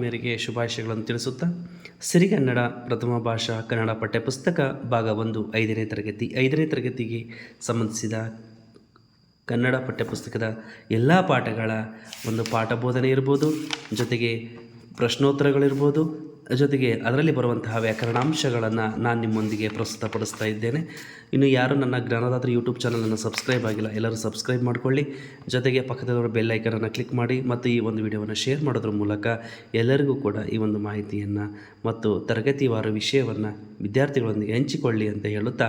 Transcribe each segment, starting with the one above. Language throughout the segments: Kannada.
ಆತ್ಮೀಯರಿಗೆ ಶುಭಾಶಯಗಳನ್ನು ತಿಳಿಸುತ್ತಾ ಸಿರಿಗನ್ನಡ ಪ್ರಥಮ ಭಾಷಾ ಕನ್ನಡ ಪಠ್ಯಪುಸ್ತಕ ಭಾಗ ಒಂದು ಐದನೇ ತರಗತಿ. ಐದನೇ ತರಗತಿಗೆ ಸಂಬಂಧಿಸಿದ ಕನ್ನಡ ಪಠ್ಯಪುಸ್ತಕದ ಎಲ್ಲ ಪಾಠಗಳ ಒಂದು ಪಾಠ ಬೋಧನೆ ಇರ್ಬೋದು, ಜೊತೆಗೆ ಪ್ರಶ್ನೋತ್ತರಗಳಿರ್ಬೋದು ಜೊತೆಗೆ ಅದರಲ್ಲಿ ಬರುವಂತಹ ವ್ಯಾಕರಣಾಂಶಗಳನ್ನು ನಾನು ನಿಮ್ಮೊಂದಿಗೆ ಪ್ರಸ್ತುತಪಡಿಸ್ತಾ ಇದ್ದೇನೆ. ಇನ್ನು ಯಾರು ನನ್ನ ಜ್ಞಾನದಾತ್ರಿ ಯೂಟ್ಯೂಬ್ ಚಾನಲನ್ನು ಸಬ್ಸ್ಕ್ರೈಬ್ ಆಗಿಲ್ಲ, ಎಲ್ಲರೂ ಸಬ್ಸ್ಕ್ರೈಬ್ ಮಾಡಿಕೊಳ್ಳಿ. ಜೊತೆಗೆ ಪಕ್ಕದಲ್ಲಿರೋ ಬೆಲ್ ಐಕನನ್ನು ಕ್ಲಿಕ್ ಮಾಡಿ ಮತ್ತು ಈ ಒಂದು ವಿಡಿಯೋವನ್ನು ಶೇರ್ ಮಾಡೋದ್ರ ಮೂಲಕ ಎಲ್ಲರಿಗೂ ಕೂಡ ಈ ಒಂದು ಮಾಹಿತಿಯನ್ನು ಮತ್ತು ತರಗತಿವಾರು ವಿಷಯವನ್ನು ವಿದ್ಯಾರ್ಥಿಗಳೊಂದಿಗೆ ಹಂಚಿಕೊಳ್ಳಿ ಅಂತ ಹೇಳುತ್ತಾ,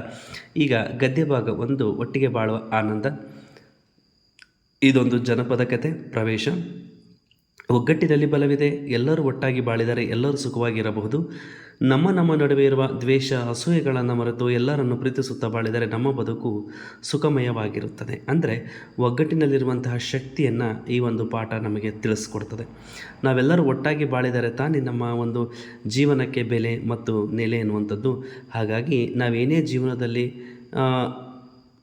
ಈಗ ಗದ್ಯ ಭಾಗ ಒಂದು, ಒಟ್ಟಿಗೆ ಬಾಳುವ ಆನಂದ. ಇದೊಂದು ಜನಪದ ಕತೆ, ಪ್ರವೇಶ. ಒಗ್ಗಟ್ಟಿನಲ್ಲಿ ಬಲವಿದೆ, ಎಲ್ಲರೂ ಒಟ್ಟಾಗಿ ಬಾಳಿದರೆ ಎಲ್ಲರೂ ಸುಖವಾಗಿರಬಹುದು. ನಮ್ಮ ನಮ್ಮ ನಡುವೆ ಇರುವ ದ್ವೇಷ, ಅಸೂಯೆಗಳನ್ನು ಮರೆತು ಎಲ್ಲರನ್ನು ಪ್ರೀತಿಸುತ್ತಾ ಬಾಳಿದರೆ ನಮ್ಮ ಬದುಕು ಸುಖಮಯವಾಗಿರುತ್ತದೆ. ಅಂದರೆ ಒಗ್ಗಟ್ಟಿನಲ್ಲಿರುವಂತಹ ಶಕ್ತಿಯನ್ನು ಈ ಒಂದು ಪಾಠ ನಮಗೆ ತಿಳಿಸ್ಕೊಡ್ತದೆ. ನಾವೆಲ್ಲರೂ ಒಟ್ಟಾಗಿ ಬಾಳಿದರೆ ತಾನೇ ನಮ್ಮ ಒಂದು ಜೀವನಕ್ಕೆ ಬೆಲೆ ಮತ್ತು ನೆಲೆ ಎನ್ನುವಂಥದ್ದು. ಹಾಗಾಗಿ ನಾವೇನೇ ಜೀವನದಲ್ಲಿ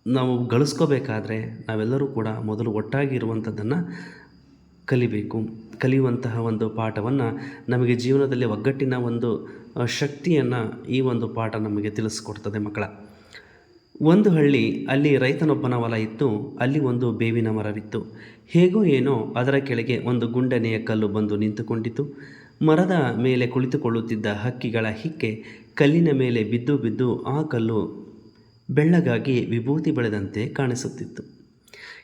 ನಾವು ಗಳಿಸ್ಕೋಬೇಕಾದ್ರೆ ನಾವೆಲ್ಲರೂ ಕೂಡ ಮೊದಲು ಒಟ್ಟಾಗಿ ಇರುವಂಥದ್ದನ್ನು ಕಲಿಬೇಕು, ಕಲಿಯುವಂತಹ ಒಂದು ಪಾಠವನ್ನು ನಮಗೆ ಜೀವನದಲ್ಲಿ ಒಗ್ಗಟ್ಟಿನ ಒಂದು ಶಕ್ತಿಯನ್ನು ಈ ಒಂದು ಪಾಠ ನಮಗೆ ತಿಳಿಸ್ಕೊಡ್ತದೆ ಮಕ್ಕಳ. ಒಂದು ಹಳ್ಳಿ ಅಲ್ಲಿ ರೈತನೊಬ್ಬನ ಹೊಲ ಇತ್ತು, ಅಲ್ಲಿ ಒಂದು ಬೇವಿನ ಮರವಿತ್ತು. ಹೇಗೋ ಏನೋ ಅದರ ಕೆಳಗೆ ಒಂದು ಗುಂಡನೆಯ ಕಲ್ಲು ಬಂದು ನಿಂತುಕೊಂಡಿತು ಮರದ ಮೇಲೆ ಕುಳಿತುಕೊಳ್ಳುತ್ತಿದ್ದ ಹಕ್ಕಿಗಳ ಹಿಕ್ಕೆ ಕಲ್ಲಿನ ಮೇಲೆ ಬಿದ್ದು ಬಿದ್ದು ಆ ಕಲ್ಲು ಬೆಳ್ಳಗಾಗಿ ವಿಭೂತಿ ಬೆಳೆದಂತೆ ಕಾಣಿಸುತ್ತಿತ್ತು.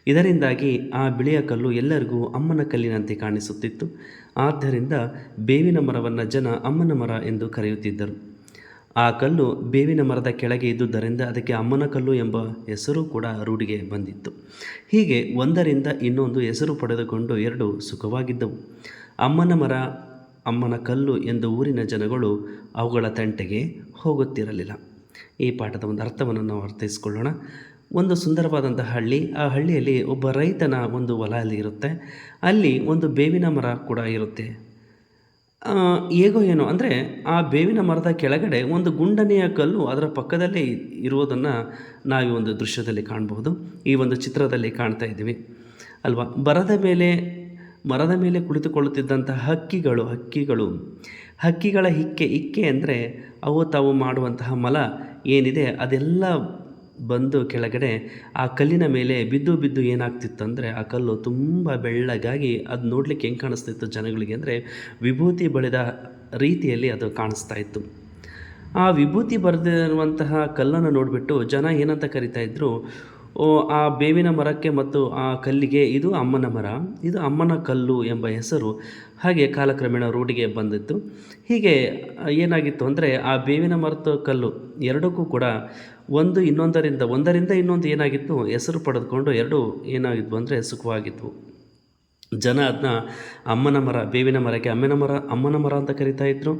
ಇದರಿಂದಾಗಿ ಆ ಬಿಳಿಯ ಕಲ್ಲು ಎಲ್ಲರಿಗೂ ಅಮ್ಮನ ಕಲ್ಲಿನಂತೆ ಕಾಣಿಸುತ್ತಿತ್ತು. ಆದ್ದರಿಂದ ಬೇವಿನ ಮರವನ್ನು ಜನ ಅಮ್ಮನ ಮರ ಎಂದು ಕರೆಯುತ್ತಿದ್ದರು. ಆ ಕಲ್ಲು ಬೇವಿನ ಮರದ ಕೆಳಗೆ ಇದ್ದುದರಿಂದ ಅದಕ್ಕೆ ಅಮ್ಮನ ಕಲ್ಲು ಎಂಬ ಹೆಸರು ಕೂಡ ರೂಢಿಗೆ ಬಂದಿತ್ತು. ಹೀಗೆ ಒಂದರಿಂದ ಇನ್ನೊಂದು ಹೆಸರು ಪಡೆದುಕೊಂಡು ಎರಡು ಸುಖವಾಗಿದ್ದವು. ಅಮ್ಮನ ಮರ, ಅಮ್ಮನ ಕಲ್ಲು ಎಂದು ಊರಿನ ಜನಗಳು ಅವುಗಳ ತಂಟೆಗೆ ಹೋಗುತ್ತಿರಲಿಲ್ಲ. ಈ ಪಾಠದ ಒಂದು ಅರ್ಥವನ್ನು ನಾವು ಅರ್ಥೈಸ್ಕೊಳ್ಳೋಣ. ಒಂದು ಸುಂದರವಾದಂಥ ಹಳ್ಳಿ. ಆ ಹಳ್ಳಿಯಲ್ಲಿ ಒಬ್ಬ ರೈತನ ಒಂದು ಹೊಲ ಅಲ್ಲಿ ಇರುತ್ತೆ. ಅಲ್ಲಿ ಒಂದು ಬೇವಿನ ಮರ ಕೂಡ ಇರುತ್ತೆ. ಹೇಗೋ ಏನೋ, ಅಂದರೆ ಆ ಬೇವಿನ ಮರದ ಕೆಳಗಡೆ ಒಂದು ಗುಂಡನೆಯ ಕಲ್ಲು ಅದರ ಪಕ್ಕದಲ್ಲೇ ಇರುವುದನ್ನು ನಾವು ಒಂದು ದೃಶ್ಯದಲ್ಲಿ ಕಾಣಬಹುದು. ಈ ಒಂದು ಚಿತ್ರದಲ್ಲಿ ಕಾಣ್ತಾ ಇದ್ದೀವಿ. ಅಲ್ವಾ? ಬರದ ಮೇಲೆ, ಮರದ ಮೇಲೆ ಕುಳಿತುಕೊಳ್ಳುತ್ತಿದ್ದಂಥ ಹಕ್ಕಿಗಳು ಹಕ್ಕಿಗಳು, ಹಕ್ಕಿಗಳ ಹಿಕ್ಕೆ ಇಕ್ಕೆ ಅಂದರೆ ಅವು ತಾವು ಮಾಡುವಂತಹ ಮಲ ಏನಿದೆ ಅದೆಲ್ಲ ಬಂದು ಕೆಳಗಡೆ ಆ ಕಲ್ಲಿನ ಮೇಲೆ ಬಿದ್ದು ಬಿದ್ದು ಏನಾಗ್ತಿತ್ತು ಅಂದರೆ ಆ ಕಲ್ಲು ತುಂಬ ಬೆಳ್ಳಗಾಗಿ ಅದು ನೋಡಲಿಕ್ಕೆ ಹೆಂಗೆ ಕಾಣಿಸ್ತಿತ್ತು ಜನಗಳಿಗೆ ಅಂದರೆ ವಿಭೂತಿ ಬಳಿದ ರೀತಿಯಲ್ಲಿ ಅದು ಕಾಣಿಸ್ತಾ ಇತ್ತು. ಆ ವಿಭೂತಿ ಬರೆದಿರುವಂತಹ ಕಲ್ಲನ್ನು ನೋಡಿಬಿಟ್ಟು ಜನ ಏನಂತ ಕರಿತಾ ಇದ್ರು, ಓ, ಆ ಬೇವಿನ ಮರಕ್ಕೆ ಮತ್ತು ಆ ಕಲ್ಲಿಗೆ ಇದು ಅಮ್ಮನ ಮರ, ಇದು ಅಮ್ಮನ ಕಲ್ಲು ಎಂಬ ಹೆಸರು ಹಾಗೆ ಕಾಲಕ್ರಮೇಣ ರೋಡಿಗೆ ಬಂದಿತ್ತು. ಹೀಗೆ ಏನಾಗಿತ್ತು ಅಂದರೆ ಆ ಬೇವಿನ ಮರದ ಕಲ್ಲು ಎರಡಕ್ಕೂ ಕೂಡ ಒಂದು ಇನ್ನೊಂದರಿಂದ, ಒಂದರಿಂದ ಇನ್ನೊಂದು ಏನಾಗಿತ್ತು? ಹೆಸರು ಪಡೆದುಕೊಂಡು ಎರಡು ಏನಾಗಿದ್ವು ಅಂದರೆ ಸುಖವಾಗಿದ್ವು. ಜನ ಅದನ್ನ ಅಮ್ಮನ ಮರ, ಬೇವಿನ ಮರಕ್ಕೆ ಅಮ್ಮನ ಮರ ಅಮ್ಮನ ಮರ ಅಂತ ಕರಿತಾ ಇದ್ರು.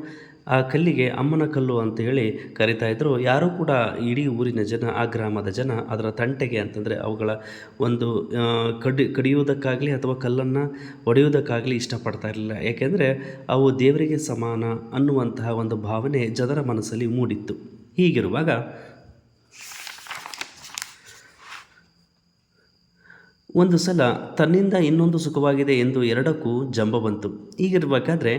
ಆ ಕಲ್ಲಿಗೆ ಅಮ್ಮನ ಕಲ್ಲು ಅಂತ ಹೇಳಿ ಕರಿತಾ ಇದ್ರು. ಯಾರೂ ಕೂಡ ಇಡೀ ಊರಿನ ಜನ, ಆ ಗ್ರಾಮದ ಜನ ಅದರ ತಂಟೆಗೆ ಅಂತಂದರೆ ಅವುಗಳ ಒಂದು ಕಡಿ, ಕಡಿಯುವುದಕ್ಕಾಗಲಿ ಅಥವಾ ಕಲ್ಲನ್ನು ಒಡೆಯುವುದಕ್ಕಾಗಲಿ ಇಷ್ಟಪಡ್ತಾ ಇರಲಿಲ್ಲ. ಯಾಕೆಂದರೆ ಅವು ದೇವರಿಗೆ ಸಮಾನ ಅನ್ನುವಂತಹ ಒಂದು ಭಾವನೆ ಜನರ ಮನಸ್ಸಲ್ಲಿ ಮೂಡಿತ್ತು. ಹೀಗಿರುವಾಗ ಒಂದು ಸಲ ತನ್ನಿಂದ ಇನ್ನೊಂದು ಸುಖವಾಗಿದೆ ಎಂದು ಎರಡಕ್ಕೂ ಜಂಬ ಬಂತು. ಹೀಗಿರಬೇಕಾದ್ರೆ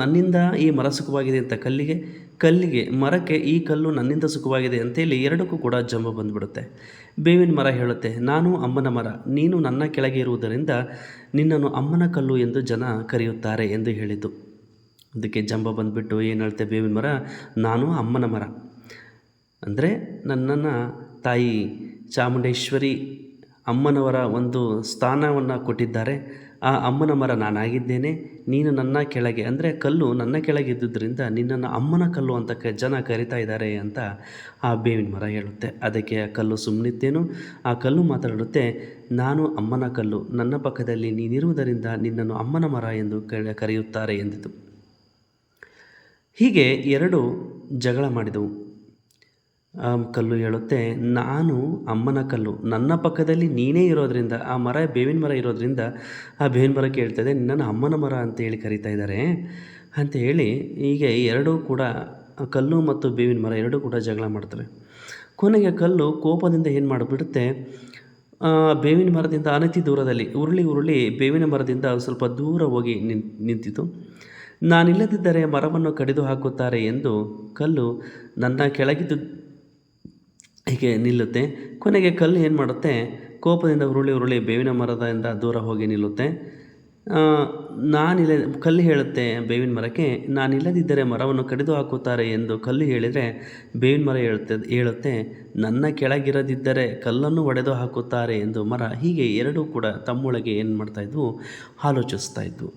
ನನ್ನಿಂದ ಈ ಮರ ಸುಖವಾಗಿದೆ ಅಂತ ಕಲ್ಲಿಗೆ ಕಲ್ಲಿಗೆ, ಮರಕ್ಕೆ ಈ ಕಲ್ಲು ನನ್ನಿಂದ ಸುಖವಾಗಿದೆ ಅಂತೇಳಿ ಎರಡಕ್ಕೂ ಕೂಡ ಜಂಬ ಬಂದುಬಿಡುತ್ತೆ. ಬೇವಿನ ಮರ ಹೇಳುತ್ತೆ, ನಾನು ಅಮ್ಮನ ಮರ, ನೀನು ನನ್ನ ಕೆಳಗೆ ಇರುವುದರಿಂದ ನಿನ್ನನ್ನು ಅಮ್ಮನ ಕಲ್ಲು ಎಂದು ಜನ ಕರೆಯುತ್ತಾರೆ ಎಂದು ಹೇಳಿತು ಅದಕ್ಕೆ ಜಂಬ ಬಂದುಬಿಟ್ಟು ಏನು ಹೇಳ್ತೆ ಬೇವಿನ ಮರ, ನಾನು ಅಮ್ಮನ ಮರ. ಅಂದರೆ ನನ್ನನ್ನು ತಾಯಿ ಚಾಮುಂಡೇಶ್ವರಿ ಅಮ್ಮನವರ ಒಂದು ಸ್ಥಾನವನ್ನು ಕೊಟ್ಟಿದ್ದಾರೆ. ಆ ಅಮ್ಮನ ಮರ ನಾನಾಗಿದ್ದೇನೆ. ನೀನು ನನ್ನ ಕೆಳಗೆ, ಅಂದರೆ ಕಲ್ಲು ನನ್ನ ಕೆಳಗೆ ಇದ್ದುದರಿಂದ ನಿನ್ನನ್ನು ಅಮ್ಮನ ಕಲ್ಲು ಅಂತ ಕ, ಜನ ಕರಿತಾ ಇದ್ದಾರೆ ಅಂತ ಆ ಬೇವಿನ ಮರ ಹೇಳುತ್ತೆ. ಅದಕ್ಕೆ ಆ ಕಲ್ಲು ಸುಮ್ಮನಿದ್ದೇನು ಆ ಕಲ್ಲು ಮಾತಾಡುತ್ತೆ, ನಾನು ಅಮ್ಮನ ಕಲ್ಲು, ನನ್ನ ಪಕ್ಕದಲ್ಲಿ ನೀನಿರುವುದರಿಂದ ನಿನ್ನನ್ನು ಅಮ್ಮನ ಮರ ಎಂದು ಕರೆಯುತ್ತಾರೆ ಎಂದಿತು. ಹೀಗೆ ಎರಡು ಜಗಳ ಮಾಡಿದವು. ಕಲ್ಲು ಹೇಳುತ್ತೆ, ನಾನು ಅಮ್ಮನ ಕಲ್ಲು. ನನ್ನ ಪಕ್ಕದಲ್ಲಿ ನೀನೇ ಇರೋದ್ರಿಂದ, ಆ ಮರ, ಬೇವಿನ ಮರ ಇರೋದ್ರಿಂದ ಆ ಬೇವಿನ ಮರಕ್ಕೆ ಹೇಳ್ತದೆ ನನ್ನ ಅಮ್ಮನ ಮರ ಅಂತ ಹೇಳಿ ಕರಿತಾ ಇದ್ದಾರೆ ಅಂತ ಹೇಳಿ ಹೀಗೆ ಎರಡೂ ಕೂಡ ಕಲ್ಲು ಮತ್ತು ಬೇವಿನ ಮರ ಎರಡೂ ಕೂಡ ಜಗಳ ಮಾಡ್ತವೆ. ಕೊನೆಗೆ ಕಲ್ಲು ಕೋಪದಿಂದ ಏನು ಮಾಡಿಬಿಡುತ್ತೆ ಬೇವಿನ ಮರದಿಂದ ಅನತಿ ದೂರದಲ್ಲಿ, ಉರುಳಿ ಉರುಳಿ ಬೇವಿನ ಮರದಿಂದ ಸ್ವಲ್ಪ ದೂರ ಹೋಗಿ ನಿಂತಿತು. ನಾನಿಲ್ಲದಿದ್ದರೆ ಮರವನ್ನು ಕಡಿದು ಹಾಕುತ್ತಾರೆ ಎಂದು ಕಲ್ಲು ನನ್ನ ಕೆಳಗಿದ್ದು ಹೀಗೆ ನಿಲ್ಲುತ್ತೆ. ಕೊನೆಗೆ ಕಲ್ಲು ಏನು ಮಾಡುತ್ತೆ? ಕೋಪದಿಂದ ಉರುಳಿ ಉರುಳಿ ಬೇವಿನ ಮರದಿಂದ ದೂರ ಹೋಗಿ ನಿಲ್ಲುತ್ತೆ. ನಾನಿಲ್ಲ, ಕಲ್ಲು ಹೇಳುತ್ತೆ ಬೇವಿನ ಮರಕ್ಕೆ, ನಾನಿಲ್ಲದಿದ್ದರೆ ಮರವನ್ನು ಕಡಿದು ಹಾಕುತ್ತಾರೆ ಎಂದು ಕಲ್ಲು ಹೇಳಿದರೆ ಬೇವಿನ ಮರ ಹೇಳುತ್ತೆ ಹೇಳುತ್ತೆ, ನನ್ನ ಕೆಳಗಿರದಿದ್ದರೆ ಕಲ್ಲನ್ನು ಒಡೆದು ಹಾಕುತ್ತಾರೆ ಎಂದು ಮರ ಹೀಗೆ ಎರಡೂ ಕೂಡ ತಮ್ಮೊಳಗೆ ಏನು ಮಾಡ್ತಾಯಿದ್ವು ಆಲೋಚಿಸ್ತಾ ಇದ್ವು.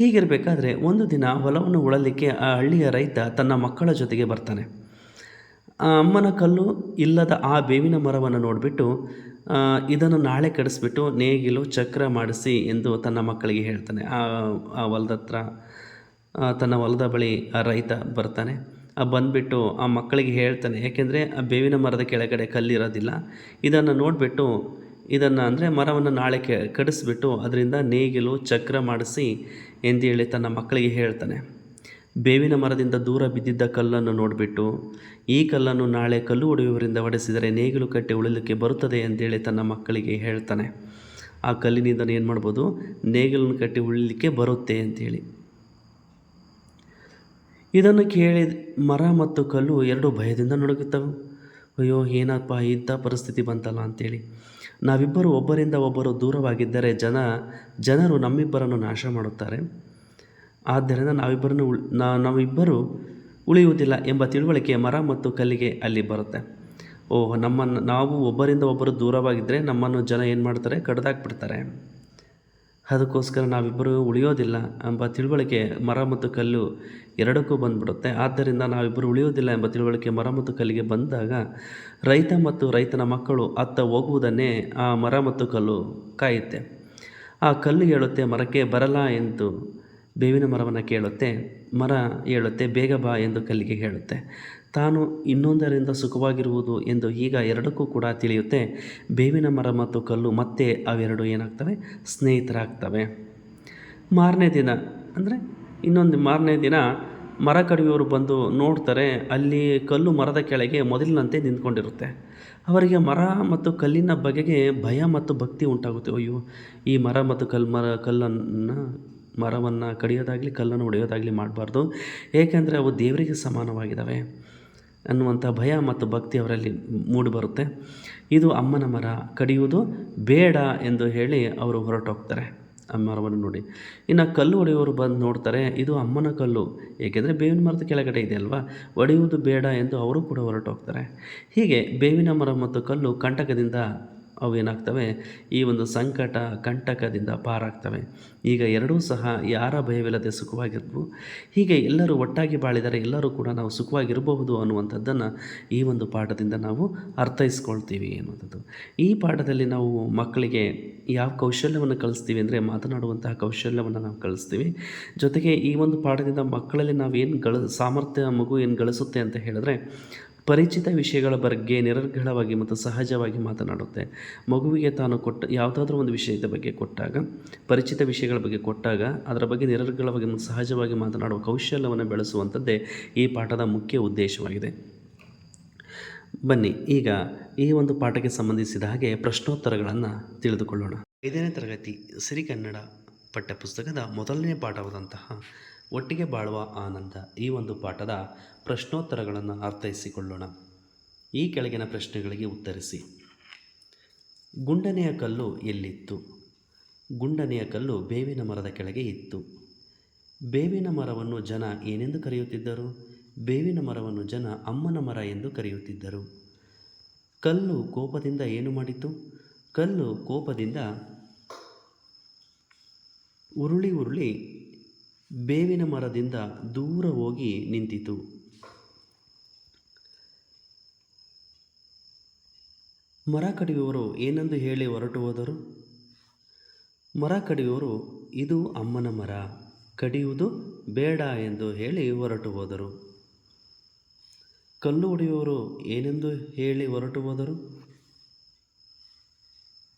ಹೀಗಿರಬೇಕಾದ್ರೆ ಒಂದು ದಿನ ಹೊಲವನ್ನು ಉಳಲಿಕ್ಕೆ ಆ ಹಳ್ಳಿಯ ರೈತ ತನ್ನ ಮಕ್ಕಳ ಜೊತೆಗೆ ಬರ್ತಾನೆ. ಆ ಅಮ್ಮನ ಕಲ್ಲು ಇಲ್ಲದ ಆ ಬೇವಿನ ಮರವನ್ನು ನೋಡಿಬಿಟ್ಟು ಇದನ್ನು ನಾಳೆ ಕಡಿಸ್ಬಿಟ್ಟು ನೇಗಿಲು ಚಕ್ರ ಮಾಡಿಸಿ ಎಂದು ತನ್ನ ಮಕ್ಕಳಿಗೆ ಹೇಳ್ತಾನೆ. ಆ ಆ ಹೊಲದ ಹತ್ರ ತನ್ನ ಹೊಲದ ಬಳಿ ಆ ರೈತ ಬರ್ತಾನೆ. ಆ ಬಂದುಬಿಟ್ಟು ಆ ಮಕ್ಕಳಿಗೆ ಹೇಳ್ತಾನೆ ಏಕೆಂದರೆ ಆ ಬೇವಿನ ಮರದ ಕೆಳಗಡೆ ಕಲ್ಲಿರೋದಿಲ್ಲ. ಇದನ್ನು ನೋಡಿಬಿಟ್ಟು, ಇದನ್ನು ಅಂದರೆ ಮರವನ್ನು ನಾಳೆ ಕೆ, ಕಡಿಸ್ಬಿಟ್ಟು ಅದರಿಂದ ನೇಗಿಲು ಚಕ್ರ ಮಾಡಿಸಿ ಎಂದು ಹೇಳಿ ತನ್ನ ಮಕ್ಕಳಿಗೆ ಹೇಳ್ತಾನೆ. ಬೇವಿನ ಮರದಿಂದ ದೂರ ಬಿದ್ದಿದ್ದ ಕಲ್ಲನ್ನು ನೋಡಿಬಿಟ್ಟು, ಈ ಕಲ್ಲನ್ನು ನಾಳೆ ಕಲ್ಲು ಹೊಡೆಯುವರಿಂದ ಹೊಡೆಸಿದರೆ ನೇಗಿಲು ಕಟ್ಟಿ ಉಳಿಲಿಕ್ಕೆ ಬರುತ್ತದೆ ಅಂತೇಳಿ ತನ್ನ ಮಕ್ಕಳಿಗೆ ಹೇಳ್ತಾನೆ. ಆ ಕಲ್ಲಿನಿಂದ ಏನು ಮಾಡ್ಬೋದು? ನೇಗಿಲನ್ನು ಕಟ್ಟಿ ಉಳಿಲಿಕ್ಕೆ ಬರುತ್ತೆ ಅಂತೇಳಿ ಇದನ್ನು ಕೇಳಿ ಮರ ಮತ್ತು ಕಲ್ಲು ಎರಡು ಭಯದಿಂದ ನಡುಗುತ್ತವೆ ಅಯ್ಯೋ ಏನಪ್ಪ ಇಂಥ ಪರಿಸ್ಥಿತಿ ಬಂತಲ್ಲ ಅಂತೇಳಿ ನಾವಿಬ್ಬರು ಒಬ್ಬರಿಂದ ಒಬ್ಬರು ದೂರವಾಗಿದ್ದರೆ ಜನ, ಜನರು ನಮ್ಮಿಬ್ಬರನ್ನು ನಾಶ ಮಾಡುತ್ತಾರೆ. ಆದ್ದರಿಂದ ನಾವಿಬ್ಬರನ್ನು ಉಳ್ ನಾವಿಬ್ಬರು ಉಳಿಯುವುದಿಲ್ಲ ಎಂಬ ತಿಳುವಳಿಕೆ ಮರ ಮತ್ತು ಕಲ್ಲಿಗೆ ಅಲ್ಲಿ ಬರುತ್ತೆ. ಓಹ್, ನಮ್ಮನ್ನು, ನಾವು ಒಬ್ಬರಿಂದ ಒಬ್ಬರು ದೂರವಾಗಿದ್ದರೆ ನಮ್ಮನ್ನು ಜನ ಏನು ಮಾಡ್ತಾರೆ? ಕಡ್ದಾಕ್ಬಿಡ್ತಾರೆ. ಅದಕ್ಕೋಸ್ಕರ ನಾವಿಬ್ಬರು ಉಳಿಯೋದಿಲ್ಲ ಎಂಬ ತಿಳುವಳಿಕೆ ಮರ ಮತ್ತು ಕಲ್ಲು ಎರಡಕ್ಕೂ ಬಂದ್ಬಿಡುತ್ತೆ. ಆದ್ದರಿಂದ ನಾವಿಬ್ಬರು ಉಳಿಯೋದಿಲ್ಲ ಎಂಬ ತಿಳುವಳಿಕೆ ಮರ ಮತ್ತು ಕಲ್ಲಿಗೆ ಬಂದಾಗ ರೈತ ಮತ್ತು ರೈತನ ಮಕ್ಕಳು ಅತ್ತ ಹೋಗುವುದನ್ನೇ ಆ ಮರ ಮತ್ತು ಕಲ್ಲು ಕಾಯುತ್ತೆ. ಆ ಕಲ್ಲು ಹೇಳುತ್ತೆ, ಮರಕ್ಕೆ ಬರಲ್ಲ ಎಂದು. ಬೇವಿನ ಮರವನ್ನು ಕೇಳುತ್ತೆ, ಮರ ಹೇಳುತ್ತೆ ಬೇಗ ಬಾ ಎಂದು ಕಲ್ಲಿಗೆ ಹೇಳುತ್ತೆ. ತಾನು ಇನ್ನೊಂದರಿಂದ ಸುಖವಾಗಿರುವುದು ಎಂದು ಈಗ ಎರಡಕ್ಕೂ ಕೂಡ ತಿಳಿಯುತ್ತೆ. ಬೇವಿನ ಮರ ಮತ್ತು ಕಲ್ಲು ಮತ್ತೆ ಅವೆರಡು ಏನಾಗ್ತವೆ? ಸ್ನೇಹಿತರಾಗ್ತವೆ. ಮಾರನೇ ದಿನ, ಅಂದರೆ ಇನ್ನೊಂದು ಮಾರನೇ ದಿನ ಮರ ಕಡಿಯುವವರು ಬಂದು ನೋಡ್ತಾರೆ, ಅಲ್ಲಿ ಕಲ್ಲು ಮರದ ಕೆಳಗೆ ಮೊದಲಿನಂತೆ ನಿಂತ್ಕೊಂಡಿರುತ್ತೆ. ಅವರಿಗೆ ಮರ ಮತ್ತು ಕಲ್ಲಿನ ಬಗೆಗೆ ಭಯ ಮತ್ತು ಭಕ್ತಿ ಉಂಟಾಗುತ್ತೆ. ಅಯ್ಯೋ, ಈ ಮರ ಮತ್ತು ಕಲ್ಲು ಮರ, ಕಲ್ಲನ್ನು ಮರವನ್ನು ಕಡಿಯೋದಾಗಲಿ, ಕಲ್ಲನ್ನು ಹೊಡೆಯೋದಾಗಲಿ ಮಾಡಬಾರ್ದು. ಏಕೆಂದರೆ ಅವು ದೇವರಿಗೆ ಸಮಾನವಾಗಿದ್ದಾವೆ ಅನ್ನುವಂಥ ಭಯ ಮತ್ತು ಭಕ್ತಿ ಅವರಲ್ಲಿ ಮೂಡಿಬರುತ್ತೆ ಇದು ಅಮ್ಮನ ಮರ, ಕಡಿಯುವುದು ಬೇಡ ಎಂದು ಹೇಳಿ ಅವರು ಹೊರಟೋಗ್ತಾರೆ. ಆ ಮರವನ್ನು ನೋಡಿ. ಇನ್ನು ಕಲ್ಲು ಒಡೆಯುವರು ಬಂದು ನೋಡ್ತಾರೆ, ಇದು ಅಮ್ಮನ ಕಲ್ಲು. ಏಕೆಂದರೆ ಬೇವಿನ ಮರದ ಕೆಳಗಡೆ ಇದೆ ಅಲ್ವಾ? ಒಡೆಯುವುದು ಬೇಡ ಎಂದು ಅವರು ಕೂಡ ಹೊರಟೋಗ್ತಾರೆ. ಹೀಗೆ ಬೇವಿನ ಮರ ಮತ್ತು ಕಲ್ಲು ಕಂಟಕದಿಂದ ಅವು ಏನಾಗ್ತವೆ ಈ ಒಂದು ಸಂಕಟ ಕಂಟಕದಿಂದ ಪಾರಾಗ್ತವೆ. ಈಗ ಎರಡೂ ಸಹ ಯಾರ ಭಯವಿಲ್ಲದೆ ಸುಖವಾಗಿದ್ವು ಹೀಗೆ ಎಲ್ಲರೂ ಒಟ್ಟಾಗಿ ಬಾಳಿದರೆ ಎಲ್ಲರೂ ಕೂಡ ನಾವು ಸುಖವಾಗಿರಬಹುದು ಅನ್ನುವಂಥದ್ದನ್ನು ಈ ಒಂದು ಪಾಠದಿಂದ ನಾವು ಅರ್ಥೈಸ್ಕೊಳ್ತೀವಿ ಅನ್ನುವಂಥದ್ದು ಈ ಪಾಠದಲ್ಲಿ ನಾವು ಮಕ್ಕಳಿಗೆ ಯಾವ ಕೌಶಲ್ಯವನ್ನು ಕಲಿಸ್ತೀವಿ ಅಂದರೆ ಮಾತನಾಡುವಂತಹ ಕೌಶಲ್ಯವನ್ನು ನಾವು ಕಲಿಸ್ತೀವಿ. ಜೊತೆಗೆ ಈ ಒಂದು ಪಾಠದಿಂದ ಮಕ್ಕಳಲ್ಲಿ ನಾವೇನು ಗಳ ಸಾಮರ್ಥ್ಯ, ಮಗು ಏನು ಗಳಿಸುತ್ತೆ ಅಂತ ಹೇಳಿದ್ರೆ ಪರಿಚಿತ ವಿಷಯಗಳ ಬಗ್ಗೆ ನಿರರ್ಗಳವಾಗಿ ಮತ್ತು ಸಹಜವಾಗಿ ಮಾತನಾಡುತ್ತೆ. ಮಗುವಿಗೆ ತಾನು ಕೊಟ್ಟ ಯಾವುದಾದ್ರೂ ಒಂದು ವಿಷಯದ ಬಗ್ಗೆ ಕೊಟ್ಟಾಗ, ಪರಿಚಿತ ವಿಷಯಗಳ ಬಗ್ಗೆ ಕೊಟ್ಟಾಗ ಅದರ ಬಗ್ಗೆ ನಿರರ್ಗಳವಾಗಿ ಮತ್ತು ಸಹಜವಾಗಿ ಮಾತನಾಡುವ ಕೌಶಲ್ಯವನ್ನು ಬೆಳೆಸುವಂಥದ್ದೇ ಈ ಪಾಠದ ಮುಖ್ಯ ಉದ್ದೇಶವಾಗಿದೆ. ಬನ್ನಿ, ಈಗ ಈ ಒಂದು ಪಾಠಕ್ಕೆ ಸಂಬಂಧಿಸಿದ ಹಾಗೆ ಪ್ರಶ್ನೋತ್ತರಗಳನ್ನು ತಿಳಿದುಕೊಳ್ಳೋಣ. ಐದನೇ ತರಗತಿ ಸಿರಿಗನ್ನಡ ಪಠ್ಯಪುಸ್ತಕದ ಮೊದಲನೇ ಪಾಠವಾದಂತಹ ಒಟ್ಟಿಗೆ ಬಾಳುವ ಆನಂದ ಈ ಒಂದು ಪಾಠದ ಪ್ರಶ್ನೋತ್ತರಗಳನ್ನು ಅರ್ಥೈಸಿಕೊಳ್ಳೋಣ. ಈ ಕೆಳಗಿನ ಪ್ರಶ್ನೆಗಳಿಗೆ ಉತ್ತರಿಸಿ. ಗುಂಡನೆಯ ಕಲ್ಲು ಎಲ್ಲಿತ್ತು? ಗುಂಡನೆಯ ಕಲ್ಲು ಬೇವಿನ ಮರದ ಕೆಳಗೆ ಇತ್ತು. ಬೇವಿನ ಮರವನ್ನು ಜನ ಏನೆಂದು ಕರೆಯುತ್ತಿದ್ದರು? ಬೇವಿನ ಮರವನ್ನು ಜನ ಅಮ್ಮನ ಮರ ಎಂದು ಕರೆಯುತ್ತಿದ್ದರು. ಕಲ್ಲು ಕೋಪದಿಂದ ಏನು ಮಾಡಿತು? ಕಲ್ಲು ಕೋಪದಿಂದ ಉರುಳಿ ಉರುಳಿ ಬೇವಿನ ಮರದಿಂದ ದೂರ ಹೋಗಿ ನಿಂತಿತು. ಮರ ಕಡಿಯುವವರು ಏನೆಂದು ಹೇಳಿ ಹೊರಟು ಹೋದರು? ಮರ ಕಡಿಯುವರು ಇದು ಅಮ್ಮನ ಮರ, ಕಡಿಯುವುದು ಬೇಡ ಎಂದು ಹೇಳಿ ಹೊರಟು ಹೋದರು. ಕಲ್ಲು ಹೊಡೆಯುವರು ಏನೆಂದು ಹೇಳಿ ಹೊರಟು ಹೋದರು?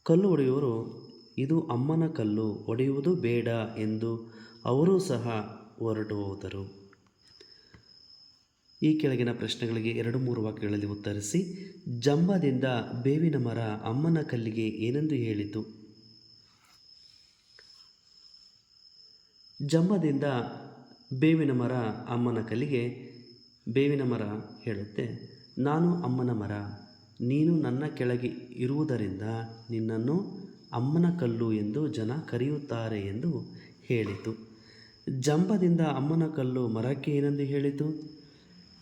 ಕಲ್ಲು ಹೊಡೆಯುವರು ಇದು ಅಮ್ಮನ ಕಲ್ಲು ಹೊಡೆಯುವುದು ಬೇಡ ಎಂದು ಅವರೂ ಸಹ ಹೊರಟು ಹೋದರು. ಈ ಕೆಳಗಿನ ಪ್ರಶ್ನೆಗಳಿಗೆ ಎರಡು ಮೂರು ವಾಕ್ಯಗಳಲ್ಲಿ ಉತ್ತರಿಸಿ ಜಂಬದಿಂದ ಬೇವಿನ ಮರ ಅಮ್ಮನ ಕಲ್ಲಿಗೆ ಏನೆಂದು ಹೇಳಿತು? ಜಂಬದಿಂದ ಬೇವಿನ ಮರ ಅಮ್ಮನ ಕಲ್ಲಿಗೆ ಬೇವಿನ ಮರ ಹೇಳುತ್ತೆ, ನಾನು ಅಮ್ಮನ ಮರ, ನೀನು ನನ್ನ ಕೆಳಗೆ ಇರುವುದರಿಂದ ನಿನ್ನನ್ನು ಅಮ್ಮನ ಕಲ್ಲು ಎಂದು ಜನ ಕರೆಯುತ್ತಾರೆ ಎಂದು ಹೇಳಿತು. ಜಂಬದಿಂದ ಅಮ್ಮನ ಕಲ್ಲು ಮರಕ್ಕೆ ಏನೆಂದು ಹೇಳಿತು?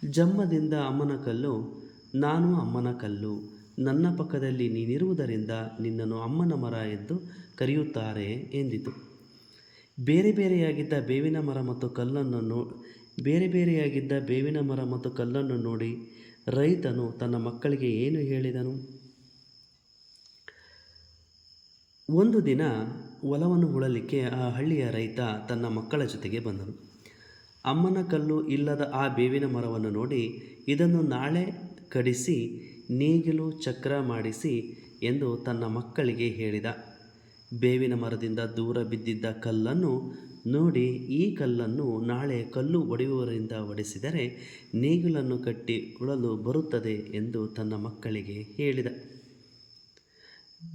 ಜಂಬದಿಂದ ಅಮ್ಮನ ಕಲ್ಲು, ನಾನು ಅಮ್ಮನ ಕಲ್ಲು, ನನ್ನ ಪಕ್ಕದಲ್ಲಿ ನೀನಿರುವುದರಿಂದ ನಿನ್ನನ್ನು ಅಮ್ಮನ ಮರ ಎಂದು ಕರೆಯುತ್ತಾರೆ ಎಂದಿತು. ಬೇರೆ ಬೇರೆಯಾಗಿದ್ದ ಬೇವಿನ ಮರ ಮತ್ತು ಕಲ್ಲನ್ನು ನೋ, ಬೇರೆ ಬೇರೆಯಾಗಿದ್ದ ಬೇವಿನ ಮರ ಮತ್ತು ಕಲ್ಲನ್ನು ನೋಡಿ ರೈತನು ತನ್ನ ಮಕ್ಕಳಿಗೆ ಏನು ಹೇಳಿದನು? ಒಂದು ದಿನ ಹೊಲವನ್ನು ಉಳಲಿಕ್ಕೆ ಆ ಹಳ್ಳಿಯ ರೈತ ತನ್ನ ಮಕ್ಕಳ ಜೊತೆಗೆ ಬಂದನು. ಅಮ್ಮನ ಕಲ್ಲು ಇಲ್ಲದ ಆ ಬೇವಿನ ಮರವನ್ನು ನೋಡಿ, ಇದನ್ನು ನಾಳೆ ಕಡಿಸಿ, ನೇಗಿಲು, ಚಕ್ರ ಮಾಡಿಸಿ ಎಂದು ತನ್ನ ಮಕ್ಕಳಿಗೆ ಹೇಳಿದ. ಬೇವಿನ ಮರದಿಂದ ದೂರ ಬಿದ್ದಿದ್ದ ಕಲ್ಲನ್ನು ನೋಡಿ, ಈ ಕಲ್ಲನ್ನು ನಾಳೆ ಕಲ್ಲು ಒಡೆಯುವರಿಂದ ಒಡೆಸಿದರೆ ನೇಗಿಲನ್ನು ಕಟ್ಟಿ ಉಳಲು ಬರುತ್ತದೆ ಎಂದು ತನ್ನ ಮಕ್ಕಳಿಗೆ ಹೇಳಿದ.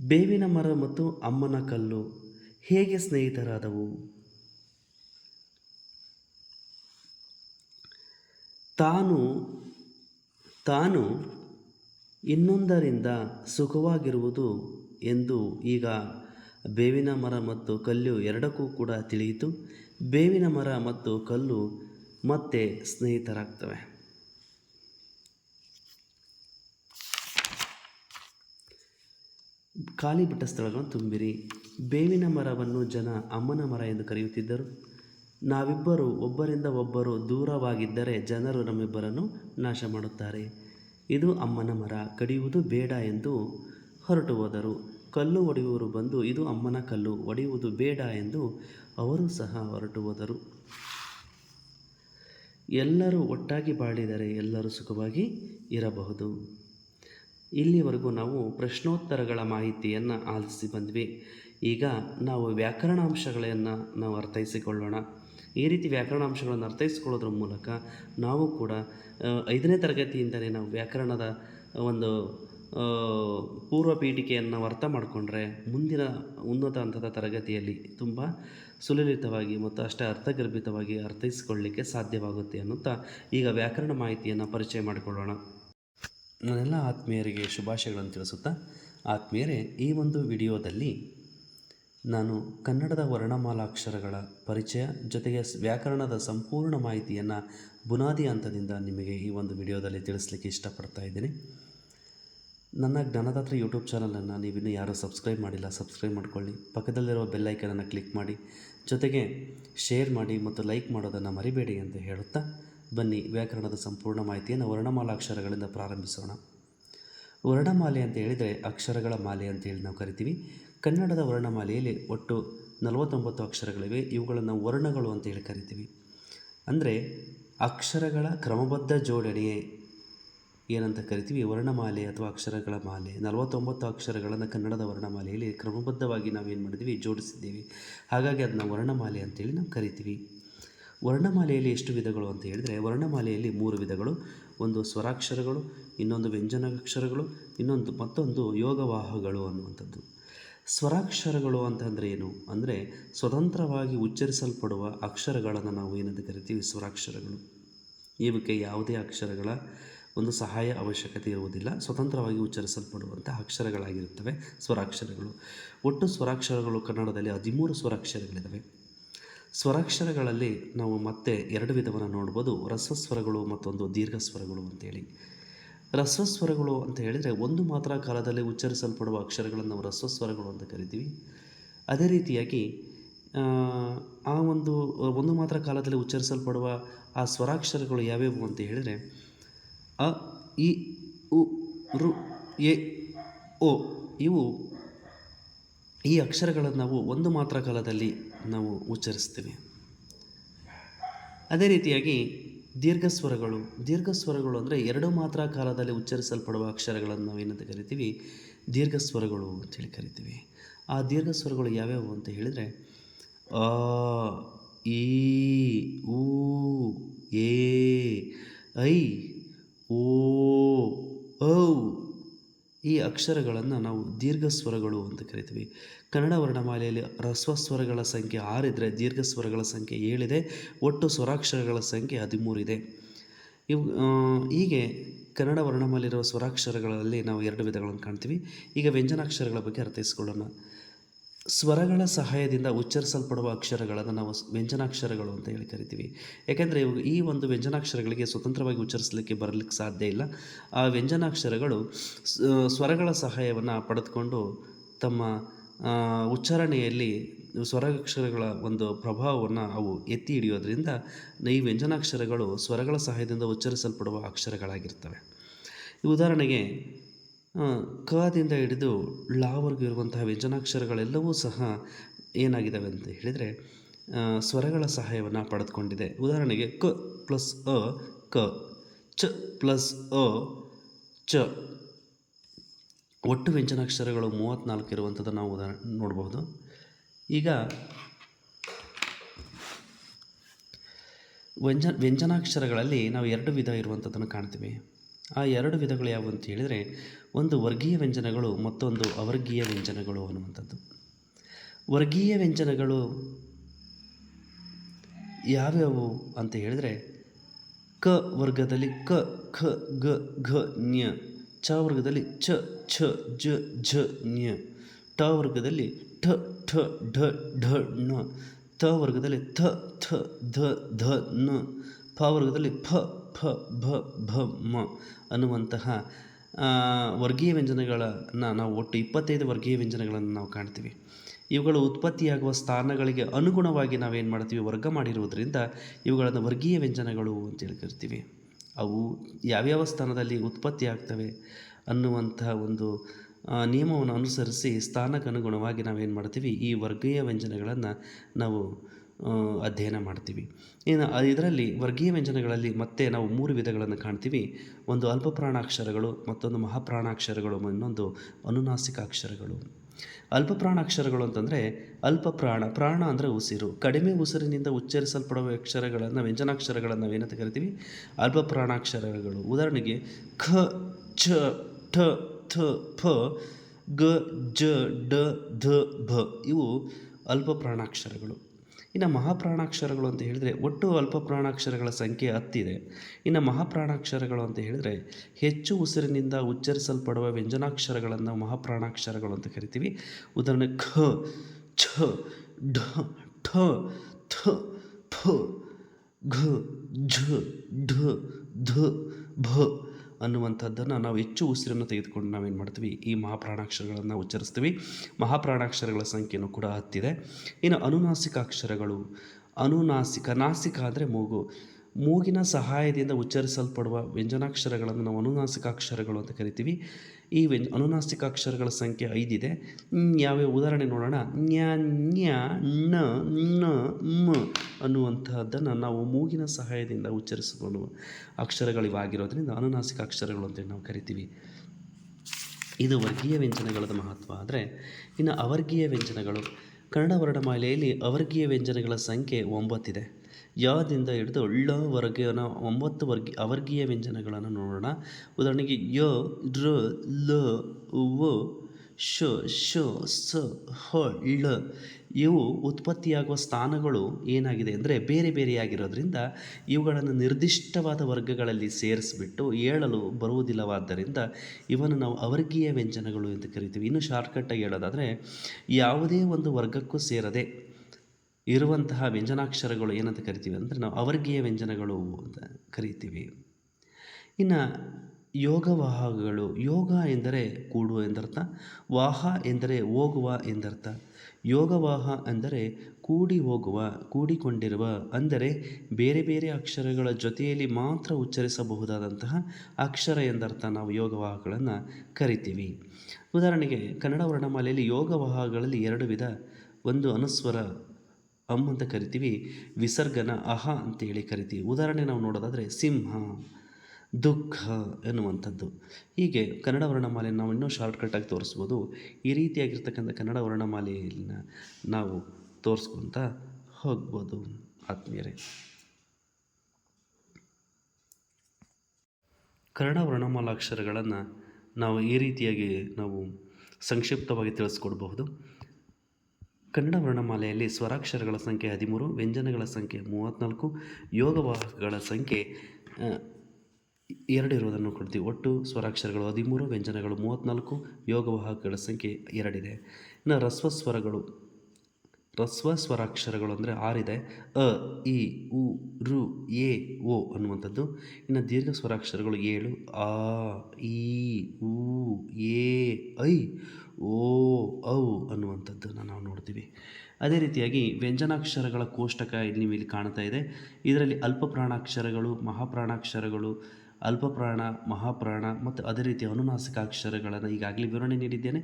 ಬೇವಿನ ಮರ ಮತ್ತು ಅಮ್ಮನ ಕಲ್ಲು ಹೇಗೆ ಸ್ನೇಹಿತರಾದವು? ತಾನು ತಾನು ಇನ್ನೊಂದರಿಂದ ಸುಖವಾಗಿರುವುದು ಎಂದು ಈಗ ಬೇವಿನ ಮರ ಮತ್ತು ಕಲ್ಲು ಎರಡಕ್ಕೂ ಕೂಡ ತಿಳಿಯಿತು. ಬೇವಿನ ಮರ ಮತ್ತು ಕಲ್ಲು ಮತ್ತೆ ಸ್ನೇಹಿತರಾಗ್ತವೆ. ಖಾಲಿ ಬಿಟ್ಟ ಸ್ಥಳಗಳನ್ನು ತುಂಬಿರಿ. ಬೇವಿನ ಮರವನ್ನು ಜನ ಅಮ್ಮನ ಮರ ಎಂದು ಕರೆಯುತ್ತಿದ್ದರು. ನಾವಿಬ್ಬರು ಒಬ್ಬರಿಂದ ಒಬ್ಬರು ದೂರವಾಗಿದ್ದರೆ ಜನರು ನಮ್ಮಿಬ್ಬರನ್ನು ನಾಶ ಮಾಡುತ್ತಾರೆ. ಇದು ಅಮ್ಮನ ಮರ, ಕಡಿಯುವುದು ಬೇಡ ಎಂದು ಹೊರಟು ಹೋದರು. ಕಲ್ಲು ಒಡೆಯುವರು ಬಂದು, ಇದು ಅಮ್ಮನ ಕಲ್ಲು, ಒಡೆಯುವುದು ಬೇಡ ಎಂದು ಅವರು ಸಹ ಹೊರಟು ಹೋದರು. ಎಲ್ಲರೂ ಒಟ್ಟಾಗಿ ಬಾಳಿದರೆ ಎಲ್ಲರೂ ಸುಖವಾಗಿ ಇರಬಹುದು. ಇಲ್ಲಿವರೆಗೂ ನಾವು ಪ್ರಶ್ನೋತ್ತರಗಳ ಮಾಹಿತಿಯನ್ನು ಆಲಿಸಿ ಬಂದ್ವಿ. ಈಗ ನಾವು ವ್ಯಾಕರಣಾಂಶಗಳನ್ನು ನಾವು ಅರ್ಥೈಸಿಕೊಳ್ಳೋಣ. ಈ ರೀತಿ ವ್ಯಾಕರಣಾಂಶಗಳನ್ನು ಅರ್ಥೈಸ್ಕೊಳ್ಳೋದ್ರ ಮೂಲಕ ನಾವು ಕೂಡ ಐದನೇ ತರಗತಿಯಿಂದಲೇ ನಾವು ವ್ಯಾಕರಣದ ಒಂದು ಪೂರ್ವ ಪೀಠಿಕೆಯನ್ನು ಅರ್ಥ ಮಾಡಿಕೊಂಡ್ರೆ ಮುಂದಿನ ಉನ್ನತ ಹಂತದ ತರಗತಿಯಲ್ಲಿ ತುಂಬ ಸುಲಲಿತವಾಗಿ ಮತ್ತು ಅಷ್ಟೇ ಅರ್ಥಗರ್ಭಿತವಾಗಿ ಅರ್ಥೈಸಿಕೊಳ್ಳಲಿಕ್ಕೆ ಸಾಧ್ಯವಾಗುತ್ತೆ ಅನ್ನುತ್ತಾ ಈಗ ವ್ಯಾಕರಣ ಮಾಹಿತಿಯನ್ನು ಪರಿಚಯ ಮಾಡಿಕೊಳ್ಳೋಣ. ನನ್ನೆಲ್ಲ ಆತ್ಮೀಯರಿಗೆ ಶುಭಾಶಯಗಳನ್ನು ತಿಳಿಸುತ್ತಾ, ಆತ್ಮೀಯರೇ, ಈ ಒಂದು ವಿಡಿಯೋದಲ್ಲಿ ನಾನು ಕನ್ನಡದ ವರ್ಣಮಾಲಾಕ್ಷರಗಳ ಪರಿಚಯ ಜೊತೆಗೆ ವ್ಯಾಕರಣದ ಸಂಪೂರ್ಣ ಮಾಹಿತಿಯನ್ನು ಬುನಾದಿ ಹಂತದಿಂದ ನಿಮಗೆ ಈ ಒಂದು ವಿಡಿಯೋದಲ್ಲಿ ತಿಳಿಸ್ಲಿಕ್ಕೆ ಇಷ್ಟಪಡ್ತಾ ಇದ್ದೀನಿ. ನನ್ನ ಜ್ಞಾನದಾತ್ರ ಯೂಟ್ಯೂಬ್ ಚಾನಲನ್ನು ನೀವಿನ್ನೂ ಯಾರೂ ಸಬ್ಸ್ಕ್ರೈಬ್ ಮಾಡಿಲ್ಲ, ಸಬ್ಸ್ಕ್ರೈಬ್ ಮಾಡ್ಕೊಳ್ಳಿ. ಪಕ್ಕದಲ್ಲಿರುವ ಬೆಲ್ಲೈಕನನ್ನು ಕ್ಲಿಕ್ ಮಾಡಿ. ಜೊತೆಗೆ ಶೇರ್ ಮಾಡಿ ಮತ್ತು ಲೈಕ್ ಮಾಡೋದನ್ನು ಮರಿಬೇಡಿ ಅಂತ ಹೇಳುತ್ತಾ ಬನ್ನಿ, ವ್ಯಾಕರಣದ ಸಂಪೂರ್ಣ ಮಾಹಿತಿಯನ್ನು ವರ್ಣಮಾಲಾಕ್ಷರಗಳಿಂದ ಪ್ರಾರಂಭಿಸೋಣ. ವರ್ಣಮಾಲೆ ಅಂತ ಹೇಳಿದರೆ ಅಕ್ಷರಗಳ ಮಾಲೆ ಅಂತೇಳಿ ನಾವು ಕರಿತೀವಿ. ಕನ್ನಡದ ವರ್ಣಮಾಲೆಯಲ್ಲಿ ಒಟ್ಟು ನಲವತ್ತೊಂಬತ್ತು ಅಕ್ಷರಗಳಿವೆ. ಇವುಗಳನ್ನು ವರ್ಣಗಳು ಅಂತ ಹೇಳಿ ಕರಿತೀವಿ. ಅಂದರೆ ಅಕ್ಷರಗಳ ಕ್ರಮಬದ್ಧ ಜೋಡಣೆಯೇ ಏನಂತ ಕರಿತೀವಿ? ವರ್ಣಮಾಲೆ ಅಥವಾ ಅಕ್ಷರಗಳ ಮಾಲೆ. ನಲವತ್ತೊಂಬತ್ತು ಅಕ್ಷರಗಳನ್ನು ಕನ್ನಡದ ವರ್ಣಮಾಲೆಯಲ್ಲಿ ಕ್ರಮಬದ್ಧವಾಗಿ ನಾವೇನು ಮಾಡಿದ್ದೀವಿ? ಜೋಡಿಸಿದ್ದೀವಿ. ಹಾಗಾಗಿ ಅದನ್ನ ವರ್ಣಮಾಲೆ ಅಂತೇಳಿ ನಾವು ಕರಿತೀವಿ. ವರ್ಣಮಾಲೆಯಲ್ಲಿ ಎಷ್ಟು ವಿಧಗಳು ಅಂತ ಹೇಳಿದರೆ, ವರ್ಣಮಾಲೆಯಲ್ಲಿ ಮೂರು ವಿಧಗಳು. ಒಂದು ಸ್ವರಾಕ್ಷರಗಳು, ಇನ್ನೊಂದು ವ್ಯಂಜನಾಕ್ಷರಗಳು, ಇನ್ನೊಂದು ಮತ್ತೊಂದು ಯೋಗವಾಹಗಳು ಅನ್ನುವಂಥದ್ದು. ಸ್ವರಾಕ್ಷರಗಳು ಅಂತಂದರೆ ಏನು? ಅಂದರೆ ಸ್ವತಂತ್ರವಾಗಿ ಉಚ್ಚರಿಸಲ್ಪಡುವ ಅಕ್ಷರಗಳನ್ನು ನಾವು ಏನಂತ ಕರಿತೀವಿ? ಸ್ವರಾಕ್ಷರಗಳು. ಇವಕ್ಕೆ ಯಾವುದೇ ಅಕ್ಷರಗಳ ಒಂದು ಸಹಾಯ ಅವಶ್ಯಕತೆ ಇರುವುದಿಲ್ಲ. ಸ್ವತಂತ್ರವಾಗಿ ಉಚ್ಚರಿಸಲ್ಪಡುವಂಥ ಅಕ್ಷರಗಳಾಗಿರುತ್ತವೆ, ಸ್ವರಾಕ್ಷರಗಳು. ಒಟ್ಟು ಸ್ವರಾಕ್ಷರಗಳು ಕನ್ನಡದಲ್ಲಿ ಹದಿಮೂರು ಸ್ವರಾಕ್ಷರಗಳಿದ್ದಾವೆ ಸ್ವರಾಕ್ಷರಗಳಲ್ಲಿ ನಾವು ಮತ್ತೆ ಎರಡು ವಿಧವನ್ನು ನೋಡ್ಬೋದು. ರಸಸ್ವರಗಳು ಮತ್ತೊಂದು ದೀರ್ಘಸ್ವರಗಳು ಅಂತೇಳಿ. ರಸಸ್ವರಗಳು ಅಂತ ಹೇಳಿದರೆ ಒಂದು ಮಾತ್ರ ಕಾಲದಲ್ಲಿ ಉಚ್ಚರಿಸಲ್ಪಡುವ ಅಕ್ಷರಗಳನ್ನು ನಾವು ರಸಸ್ವರಗಳು ಅಂತ ಕರಿತೀವಿ. ಅದೇ ರೀತಿಯಾಗಿ ಆ, ಆ ಒಂದು ಒಂದು ಮಾತ್ರ ಕಾಲದಲ್ಲಿ ಉಚ್ಚರಿಸಲ್ಪಡುವ ಆ ಸ್ವರಾಕ್ಷರಗಳು ಯಾವ್ಯಾವು ಅಂತ ಹೇಳಿದರೆ ಅ ಇ ಉ ರು ಎ ಓ ಇವು ಈ ಅಕ್ಷರಗಳನ್ನು ನಾವು ಒಂದು ಮಾತ್ರ ಕಾಲದಲ್ಲಿ ನಾವು ಉಚ್ಚರಿಸ್ತೀವಿ. ಅದೇ ರೀತಿಯಾಗಿ ದೀರ್ಘಸ್ವರಗಳು ದೀರ್ಘಸ್ವರಗಳು ಅಂದರೆ ಎರಡು ಮಾತ್ರ ಕಾಲದಲ್ಲಿ ಉಚ್ಚರಿಸಲ್ಪಡುವ ಅಕ್ಷರಗಳನ್ನು ನಾವು ಏನಂತ ಕರಿತೀವಿ? ದೀರ್ಘಸ್ವರಗಳು ಅಂತೇಳಿ ಕರಿತೀವಿ. ಆ ದೀರ್ಘಸ್ವರಗಳು ಯಾವ್ಯಾವು ಅಂತ ಹೇಳಿದರೆ, ಅ ಈ ಊ ಏ ಐ ಓ ಔ ಈ ಅಕ್ಷರಗಳನ್ನು ನಾವು ದೀರ್ಘ ಸ್ವರಗಳು ಅಂತ ಕರಿತೀವಿ. ಕನ್ನಡ ವರ್ಣಮಾಲೆಯಲ್ಲಿ ಹ್ರಸ್ವ ಸ್ವರಗಳ ಸಂಖ್ಯೆ ಆರಿದ್ರೆ ದೀರ್ಘ ಸ್ವರಗಳ ಸಂಖ್ಯೆ ಏಳಿದೆ, ಒಟ್ಟು ಸ್ವರಾಕ್ಷರಗಳ ಸಂಖ್ಯೆ ಹದಿಮೂರಿದೆ. ಇವು ಹೀಗೆ ಕನ್ನಡ ವರ್ಣಮಾಲೆಯಲ್ಲಿರುವ ಸ್ವರಾಕ್ಷರಗಳಲ್ಲಿ ನಾವು ಎರಡು ವಿಧಗಳನ್ನು ಕಾಣ್ತೀವಿ. ಈಗ ವ್ಯಂಜನಾಕ್ಷರಗಳ ಬಗ್ಗೆ ಅರ್ಥೈಸ್ಕೊಳ್ಳೋಣ. ಸ್ವರಗಳ ಸಹಾಯದಿಂದ ಉಚ್ಚರಿಸಲ್ಪಡುವ ಅಕ್ಷರಗಳನ್ನು ನಾವು ವ್ಯಂಜನಾಕ್ಷರಗಳು ಅಂತ ಹೇಳಿ ಕರಿತೀವಿ. ಯಾಕೆಂದರೆ ಇವು ಈ ಒಂದು ವ್ಯಂಜನಾಕ್ಷರಗಳಿಗೆ ಸ್ವತಂತ್ರವಾಗಿ ಉಚ್ಚರಿಸಲಿಕ್ಕೆ ಬರಲಿಕ್ಕೆ ಸಾಧ್ಯ ಇಲ್ಲ. ಆ ವ್ಯಂಜನಾಕ್ಷರಗಳು ಸ್ವರಗಳ ಸಹಾಯವನ್ನು ಪಡೆದುಕೊಂಡು ತಮ್ಮ ಉಚ್ಚಾರಣೆಯಲ್ಲಿ ಸ್ವರಾಕ್ಷರಗಳ ಒಂದು ಪ್ರಭಾವವನ್ನು ಅವು ಎತ್ತಿ ಹಿಡಿಯೋದ್ರಿಂದ ಈ ವ್ಯಂಜನಾಕ್ಷರಗಳು ಸ್ವರಗಳ ಸಹಾಯದಿಂದ ಉಚ್ಚರಿಸಲ್ಪಡುವ ಅಕ್ಷರಗಳಾಗಿರ್ತವೆ. ಉದಾಹರಣೆಗೆ ಕದಿಂದ ಹಿಡಿದು ಲಾವರೆಗೂ ಇರುವಂತಹ ವ್ಯಂಜನಾಕ್ಷರಗಳೆಲ್ಲವೂ ಸಹ ಏನಾಗಿದ್ದಾವೆ ಅಂತ ಹೇಳಿದರೆ ಸ್ವರಗಳ ಸಹಾಯವನ್ನು ಪಡೆದುಕೊಂಡಿದೆ. ಉದಾಹರಣೆಗೆ ಕ ಪ್ಲಸ್ ಅ, ಕ, ಚ ಪ್ಲಸ್ ಅ, ಚ. ಒಟ್ಟು ವ್ಯಂಜನಾಕ್ಷರಗಳು ಮೂವತ್ತ್ನಾಲ್ಕು ಇರುವಂಥದ್ದು ನಾವು ಉದಾಹರಣೆ ನೋಡಬಹುದು ಈಗ ವ್ಯಂಜ ವ್ಯಂಜನಾಕ್ಷರಗಳಲ್ಲಿ ನಾವು ಎರಡು ವಿಧ ಇರುವಂಥದ್ದನ್ನು ಕಾಣ್ತೀವಿ. ಆ ಎರಡು ವಿಧಗಳು ಯಾವುವು ಅಂತ ಹೇಳಿದರೆ, ಒಂದು ವರ್ಗೀಯ ವ್ಯಂಜನಗಳು ಮತ್ತೊಂದು ಅವರ್ಗೀಯ ವ್ಯಂಜನಗಳು ಅನ್ನುವಂಥದ್ದು. ವರ್ಗೀಯ ವ್ಯಂಜನಗಳು ಯಾವ್ಯಾವು ಅಂತ ಹೇಳಿದರೆ, ಕ ವರ್ಗದಲ್ಲಿ ಕ, ಖ ಗ ಘ, ನ್ಯ, ಚ ವರ್ಗದಲ್ಲಿ ಚ, ಛ, ಜ, ಝ, ನ್ಯ ಟ ವರ್ಗದಲ್ಲಿ ಠ ಠ, ಢ ಢ, ಣ ತ ವರ್ಗದಲ್ಲಿ ಥ ಥ, ಧ ಧ, ನ, ಫ ವರ್ಗದಲ್ಲಿ ಫ ಫ ಭ ಭ ಮ ಅನ್ನುವಂತಹ ವರ್ಗೀಯ ವ್ಯಂಜನಗಳನ್ನು ನಾವು ಒಟ್ಟು ಇಪ್ಪತ್ತೈದು ವರ್ಗೀಯ ವ್ಯಂಜನಗಳನ್ನು ನಾವು ಕಾಣ್ತೀವಿ. ಇವುಗಳು ಉತ್ಪತ್ತಿಯಾಗುವ ಸ್ಥಾನಗಳಿಗೆ ಅನುಗುಣವಾಗಿ ನಾವೇನು ಮಾಡ್ತೀವಿ? ವರ್ಗ ಮಾಡಿರುವುದರಿಂದ ಇವುಗಳನ್ನು ವರ್ಗೀಯ ವ್ಯಂಜನಗಳು ಅಂತೇಳಿ ಕರಿತೀವಿ ಅವು ಯಾವ್ಯಾವ ಸ್ಥಾನದಲ್ಲಿ ಉತ್ಪತ್ತಿ ಆಗ್ತವೆ ಅನ್ನುವಂತಹ ಒಂದು ನಿಯಮವನ್ನು ಅನುಸರಿಸಿ ಸ್ಥಾನಕ್ಕನುಗುಣವಾಗಿ ನಾವೇನು ಮಾಡ್ತೀವಿ? ಈ ವರ್ಗೀಯ ವ್ಯಂಜನಗಳನ್ನು ನಾವು ಅಧ್ಯಯನ ಮಾಡ್ತೀವಿ. ಇನ್ನು ಇದರಲ್ಲಿ ವರ್ಗೀಯ ವ್ಯಂಜನಗಳಲ್ಲಿ ಮತ್ತೆ ನಾವು ಮೂರು ವಿಧಗಳನ್ನು ಕಾಣ್ತೀವಿ. ಒಂದು ಅಲ್ಪಪ್ರಾಣಾಕ್ಷರಗಳು, ಮತ್ತೊಂದು ಮಹಾಪ್ರಾಣಾಕ್ಷರಗಳು, ಇನ್ನೊಂದು ಅನುನಾಸಿಕ ಅಕ್ಷರಗಳು ಅಲ್ಪಪ್ರಾಣಾಕ್ಷರಗಳು ಅಂತಂದರೆ ಅಲ್ಪ ಪ್ರಾಣ ಪ್ರಾಣ ಅಂದರೆ ಉಸಿರು. ಕಡಿಮೆ ಉಸಿರಿನಿಂದ ಉಚ್ಚರಿಸಲ್ಪಡುವ ಅಕ್ಷರಗಳನ್ನು, ವ್ಯಂಜನಾಕ್ಷರಗಳನ್ನು ನಾವೇನಂತ ಕರಿತೀವಿ? ಅಲ್ಪಪ್ರಾಣಾಕ್ಷರಗಳು. ಉದಾಹರಣೆಗೆ ಖ ಛ ಠ, ಥ ಫ ಗ, ಜ, ಡ, ಧ, ಭ ಇವು ಅಲ್ಪಪ್ರಾಣಾಕ್ಷರಗಳು. ಇನ್ನು ಮಹಾಪ್ರಾಣಾಕ್ಷರಗಳು ಅಂತ ಹೇಳಿದರೆ ಒಟ್ಟು ಅಲ್ಪ ಪ್ರಾಣಾಕ್ಷರಗಳ ಸಂಖ್ಯೆ ಹತ್ತಿದೆ. ಇನ್ನು ಮಹಾಪ್ರಾಣಾಕ್ಷರಗಳು ಅಂತ ಹೇಳಿದರೆ ಹೆಚ್ಚು ಉಸಿರಿನಿಂದ ಉಚ್ಚರಿಸಲ್ಪಡುವ ವ್ಯಂಜನಾಕ್ಷರಗಳನ್ನು ಮಹಾಪ್ರಾಣಾಕ್ಷರಗಳು ಅಂತ ಕರಿತೀವಿ. ಉದಾಹರಣೆ ಖ, ಛ, ಢ, ಠ, ಥ ಫ ಘ, ಝ, ಢ, ಧ, ಭ ಅನ್ನುವಂಥದ್ದನ್ನು ನಾವು ಹೆಚ್ಚು ಉಸಿರನ್ನು ತೆಗೆದುಕೊಂಡು ನಾವೇನು ಮಾಡ್ತೀವಿ, ಈ ಮಹಾಪ್ರಾಣಾಕ್ಷರಗಳನ್ನು ಉಚ್ಚರಿಸ್ತೀವಿ. ಮಹಾಪ್ರಾಣಾಕ್ಷರಗಳ ಸಂಖ್ಯೆಯೂ ಕೂಡ ಹತ್ತಿದೆ. ಇನ್ನು ಅನುನಾಸಿಕ ಅಕ್ಷರಗಳು ಅನುನಾಸಿಕ ನಾಸಿಕ ಅಂದರೆ ಮೂಗು. ಮೂಗಿನ ಸಹಾಯದಿಂದ ಉಚ್ಚರಿಸಲ್ಪಡುವ ವ್ಯಂಜನಾಕ್ಷರಗಳನ್ನು ನಾವು ಅನುನಾಸಿಕ ಅಕ್ಷರಗಳು ಅಂತ ಕರಿತೀವಿ. ಈ ವ್ಯಂಜ ಅನುನಾಸಿಕ ಅಕ್ಷರಗಳ ಸಂಖ್ಯೆ ಐದಿದೆ. ಯಾವ್ಯಾವ ಉದಾಹರಣೆ ನೋಡೋಣ. ನ್ಯ ನ್ಯ ಣ ನ, ಮ ಅನ್ನುವಂತಹದ್ದನ್ನು ನಾವು ಮೂಗಿನ ಸಹಾಯದಿಂದ ಉಚ್ಚರಿಸಿಕೊಳ್ಳುವ ಅಕ್ಷರಗಳಿವಾಗಿರೋದ್ರಿಂದ ಅನುನಾಸಿಕ ಅಕ್ಷರಗಳು ಅಂತೇಳಿ ನಾವು ಕರಿತೀವಿ. ಇದು ವರ್ಗೀಯ ವ್ಯಂಜನಗಳದ ಮಹತ್ವ. ಆದರೆ ಇನ್ನು ಅವರ್ಗೀಯ ವ್ಯಂಜನಗಳು ಕನ್ನಡ ವರ್ಣಮಾಲೆಯಲ್ಲಿ ಅವರ್ಗೀಯ ವ್ಯಂಜನಗಳ ಸಂಖ್ಯೆ ಒಂಬತ್ತಿದೆ. ಯದಿಂದ ಹಿಡಿದು ಳ ವರ್ಗನ ಒಂಬತ್ತು ವರ್ಗಿ, ಅವರ್ಗೀಯ ವ್ಯಂಜನಗಳನ್ನು ನೋಡೋಣ. ಉದಾಹರಣೆಗೆ ಯ, ರ, ಲ ವ ಶ ಶ, ಸ, ಹ, ಳ ಇವು ಉತ್ಪತ್ತಿಯಾಗುವ ಸ್ಥಾನಗಳು ಏನಾಗಿದೆ ಅಂದರೆ ಬೇರೆ ಬೇರೆಯಾಗಿರೋದ್ರಿಂದ ಇವುಗಳನ್ನು ನಿರ್ದಿಷ್ಟವಾದ ವರ್ಗಗಳಲ್ಲಿ ಸೇರಿಸಿಬಿಟ್ಟು ಹೇಳಲು ಬರುವುದಿಲ್ಲವಾದ್ದರಿಂದ ಇವನ್ನು ನಾವು ಅವರ್ಗೀಯ ವ್ಯಂಜನಗಳು ಎಂದು ಕರಿತೀವಿ. ಇನ್ನು ಶಾರ್ಟ್ಕಟ್ಟಾಗಿ ಹೇಳೋದಾದರೆ ಯಾವುದೇ ಒಂದು ವರ್ಗಕ್ಕೂ ಸೇರದೆ ಇರುವಂತಹ ವ್ಯಂಜನಾಕ್ಷರಗಳು ಏನಂತ ಕರಿತೀವಿ ಅಂದರೆ ನಾವು ಅವರ್ಗೀಯ ವ್ಯಂಜನಗಳು ಅಂತ ಕರಿತೀವಿ. ಇನ್ನು ಯೋಗವಾಹಗಳು ಯೋಗ ಎಂದರೆ ಕೂಡುವ ಎಂದರ್ಥ, ವಾಹ ಎಂದರೆ ಹೋಗುವ ಎಂದರ್ಥ, ಯೋಗವಾಹ ಅಂದರೆ ಕೂಡಿ ಹೋಗುವ, ಕೂಡಿಕೊಂಡಿರುವ, ಅಂದರೆ ಬೇರೆ ಬೇರೆ ಅಕ್ಷರಗಳ ಜೊತೆಯಲ್ಲಿ ಮಾತ್ರ ಉಚ್ಚರಿಸಬಹುದಾದಂತಹ ಅಕ್ಷರ ಎಂದರ್ಥ ನಾವು ಯೋಗವಾಹಗಳನ್ನು ಕರಿತೀವಿ. ಉದಾಹರಣೆಗೆ ಕನ್ನಡ ವರ್ಣಮಾಲೆಯಲ್ಲಿ ಯೋಗವಾಹಗಳಲ್ಲಿ ಎರಡು ವಿಧ, ಒಂದು ಅನುಸ್ವರ ಅಮ್ ಅಂತ ಕರಿತೀವಿ, ವಿಸರ್ಗನ ಅಹ ಅಂತೇಳಿ ಕರಿತೀವಿ. ಉದಾಹರಣೆ ನಾವು ನೋಡೋದಾದರೆ ಸಿಂಹ, ದುಃಖ ಎನ್ನುವಂಥದ್ದು. ಹೀಗೆ ಕನ್ನಡ ವರ್ಣಮಾಲೆಯನ್ನು ನಾವು ಇನ್ನೂ ಶಾರ್ಟ್ಕಟ್ಟಾಗಿ ತೋರಿಸ್ಬೋದು. ಈ ರೀತಿಯಾಗಿರ್ತಕ್ಕಂಥ ಕನ್ನಡ ವರ್ಣಮಾಲೆಯನ್ನು ನಾವು ತೋರಿಸ್ಕೊತ ಹೋಗ್ಬೋದು ಆತ್ಮೀಯರೇ. ಕನ್ನಡ ವರ್ಣಮಾಲಾಕ್ಷರಗಳನ್ನು ನಾವು ಈ ರೀತಿಯಾಗಿ ನಾವು ಸಂಕ್ಷಿಪ್ತವಾಗಿ ತಿಳಿಸ್ಕೊಡ್ಬಹುದು. ಕನ್ನಡ ವರ್ಣಮಾಲೆಯಲ್ಲಿ ಸ್ವರಾಕ್ಷರಗಳ ಸಂಖ್ಯೆ ಹದಿಮೂರು, ವ್ಯಂಜನಗಳ ಸಂಖ್ಯೆ ಮೂವತ್ತ್ನಾಲ್ಕು, ಯೋಗವಾಹಕಗಳ ಸಂಖ್ಯೆ ಎರಡು ಇರುವುದನ್ನು ಕೊಡ್ತೀವಿ. ಒಟ್ಟು ಸ್ವರಾಕ್ಷರಗಳು ಹದಿಮೂರು, ವ್ಯಂಜನಗಳು ಮೂವತ್ತ್ನಾಲ್ಕು, ಯೋಗವಾಹಕಗಳ ಸಂಖ್ಯೆ ಎರಡಿದೆ. ಇನ್ನು ರಸ್ವ ಸ್ವರಗಳು ರಸ್ವ ಸ್ವರಾಕ್ಷರಗಳು ಅಂದರೆ ಆರಿದೆ. ಅ, ಇ, ಉ, ರು, ಎ, ಓ ಅನ್ನುವಂಥದ್ದು. ಇನ್ನು ದೀರ್ಘ ಸ್ವರಾಕ್ಷರಗಳು ಏಳು, ಆ ಇ ಉ, ಎ, ಐ ಓ ಔ ಅನ್ನುವಂಥದ್ದನ್ನು ನಾವು ನೋಡ್ತೀವಿ. ಅದೇ ರೀತಿಯಾಗಿ ವ್ಯಂಜನಾಕ್ಷರಗಳ ಕೋಷ್ಟಕ ಇಲ್ಲಿ ನಿಮಗೆ ಕಾಣ್ತಾ ಇದೆ. ಇದರಲ್ಲಿ ಅಲ್ಪ ಪ್ರಾಣಾಕ್ಷರಗಳು ಮಹಾಪ್ರಾಣಾಕ್ಷರಗಳು ಅಲ್ಪ ಪ್ರಾಣ ಮಹಾಪ್ರಾಣ ಮತ್ತು ಅದೇ ರೀತಿ ಅನುನಾಸಿಕಾಕ್ಷರಗಳನ್ನು ಈಗಾಗಲೇ ವಿವರಣೆ ನೀಡಿದ್ದೇನೆ.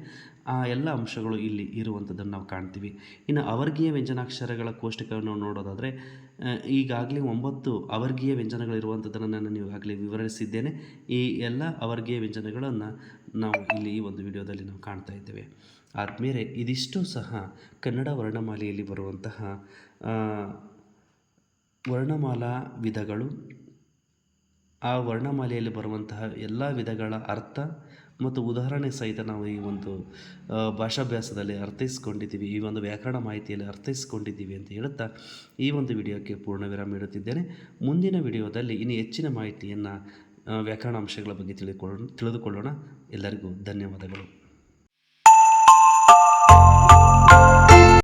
ಆ ಎಲ್ಲ ಅಂಶಗಳು ಇಲ್ಲಿ ಇರುವಂಥದ್ದನ್ನು ನಾವು ಕಾಣ್ತೀವಿ. ಇನ್ನು ಅವರ್ಗೀಯ ವ್ಯಂಜನಾಕ್ಷರಗಳ ಕೋಷ್ಟಕವನ್ನು ನೋಡೋದಾದರೆ ಈಗಾಗಲೇ ಒಂಬತ್ತು ಅವರ್ಗೀಯ ವ್ಯಂಜನಗಳು ಇರುವಂಥದ್ದನ್ನು ನಾನು ಈಗಾಗಲೇ ವಿವರಿಸಿದ್ದೇನೆ. ಈ ಎಲ್ಲ ಅವರ್ಗೀಯ ವ್ಯಂಜನಗಳನ್ನು ನಾವು ಇಲ್ಲಿ ಈ ಒಂದು ವಿಡಿಯೋದಲ್ಲಿ ನಾವು ಕಾಣ್ತಾ ಇದ್ದೇವೆ. ಆದಮೇಲೆ ಇದಿಷ್ಟು ಸಹ ಕನ್ನಡ ವರ್ಣಮಾಲೆಯಲ್ಲಿ ಬರುವಂತಹ ವರ್ಣಮಾಲಾ ವಿಧಗಳು ಆ ವರ್ಣಮಾಲೆಯಲ್ಲಿ ಬರುವಂತಹ ಎಲ್ಲ ವಿಧಗಳ ಅರ್ಥ ಮತ್ತು ಉದಾಹರಣೆ ಸಹಿತ ನಾವು ಈ ಒಂದು ಭಾಷಾಭ್ಯಾಸದಲ್ಲಿ ಅರ್ಥೈಸ್ಕೊಂಡಿದ್ದೀವಿ. ಈ ಒಂದು ವ್ಯಾಕರಣ ಮಾಹಿತಿಯಲ್ಲಿ ಅರ್ಥೈಸ್ಕೊಂಡಿದ್ದೀವಿ ಅಂತ ಹೇಳುತ್ತಾ ಈ ಒಂದು ವಿಡಿಯೋಕ್ಕೆ ಪೂರ್ಣ ವಿರಾಮ ಇಡುತ್ತಿದ್ದೇನೆ ಮುಂದಿನ ವಿಡಿಯೋದಲ್ಲಿ ಇನ್ನು ಹೆಚ್ಚಿನ ಮಾಹಿತಿಯನ್ನು ವ್ಯಾಕರಣ ಅಂಶಗಳ ಬಗ್ಗೆ ತಿಳಿದುಕೊಳ್ಳೋಣ ತಿಳಿದುಕೊಳ್ಳೋಣ. ಎಲ್ಲರಿಗೂ ಧನ್ಯವಾದಗಳು.